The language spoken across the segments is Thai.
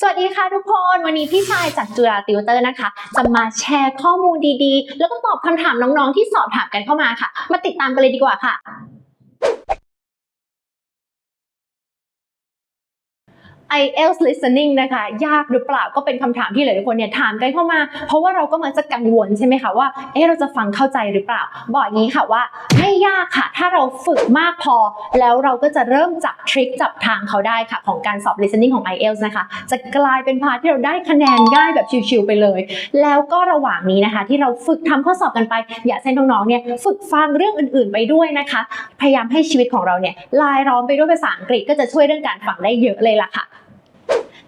สวัสดีค่ะทุกคน วันนี้พี่ชายจากจุฬาติวเตอร์นะคะ จะมาแชร์ข้อมูลดีๆ แล้วก็ตอบคำถามน้องๆที่สอบถามกันเข้ามาค่ะ มาติดตามกันเลยดีกว่าค่ะ IELTS listening นะคะ ยากหรือเปล่าก็เป็นคำถามที่หลายๆคนเนี่ยถามกันเข้ามา เพราะว่าเราก็มักจะกังวลใช่ไหมคะว่าเอ๊ะเราจะฟังเข้าใจหรือเปล่า บอกอย่างนี้ค่ะว่า ไม่ยากค่ะ ถ้าเราฝึกมากพอ แล้วเราก็จะเริ่มจับทริคจับทางเขาได้ค่ะ ของการสอบ listening ของ IELTS นะคะ จะกลายเป็นพาร์ทที่เราได้คะแนนง่ายแบบชิวๆไปเลย แล้วก็ระหว่างนี้นะคะ ที่เราฝึกทำข้อสอบกันไป อยากให้น้องๆเนี่ยฝึกฟังเรื่องอื่นๆไปด้วยนะคะ พยายามให้ชีวิตของเราเนี่ยลายล้อมไปด้วยภาษาอังกฤษก็จะช่วยเรื่องการฟังได้เยอะเลยล่ะค่ะ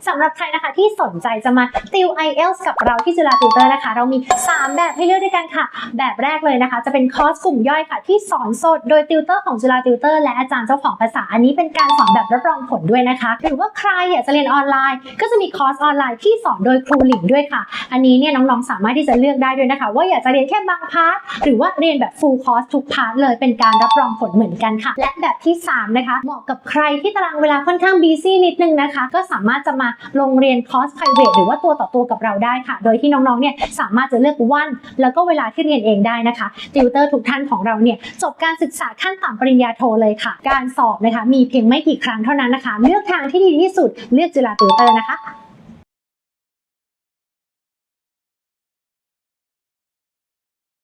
สำหรับใครนะคะที่สนใจจะมาติว IELTS กับเราที่จุฬาติวเตอร์นะคะ เรามี 3 แบบให้เลือกด้วยกันค่ะ แบบแรกเลยนะคะ จะเป็นคอร์สกลุ่มย่อยค่ะ ที่สอนสดโดยติวเตอร์ของจุฬาติวเตอร์และอาจารย์เจ้าของภาษาอันนี้เป็นการสอนแบบรับรองผลด้วยนะคะหรือว่าใครอยากจะเรียนออนไลน์ ก็จะมีคอร์สออนไลน์ที่สอนโดยครูหลิงด้วยค่ะ อันนี้เนี่ยน้องๆสามารถที่จะเลือกได้ด้วยนะคะ ว่าอยากจะเรียนแค่บางพาร์ทหรือว่าเรียนแบบ full course ทุกพาร์ทเลยเป็นการรับรองผลเหมือนกันค่ะ และแบบที่ 3 นะคะ เหมาะกับใครที่ตารางเวลาค่อนข้าง busy นิดนึงนะคะ ก็สามารถจะมาลงเรียนคอร์ส private หรือว่าตัวต่อตัวกับเราได้ค่ะ โดยที่น้องๆเนี่ยสามารถจะเลือกวันแล้วก็เวลาที่เรียนเองได้นะคะติวเตอร์ทุกท่านของเราเนี่ยจบการศึกษาขั้นต่ำปริญญาโทเลยค่ะ การสอบนะคะมีเพียงไม่กี่ครั้งเท่านั้นนะคะ เลือกทางที่ดีที่สุดเลือกจุฬาติวเตอร์นะคะ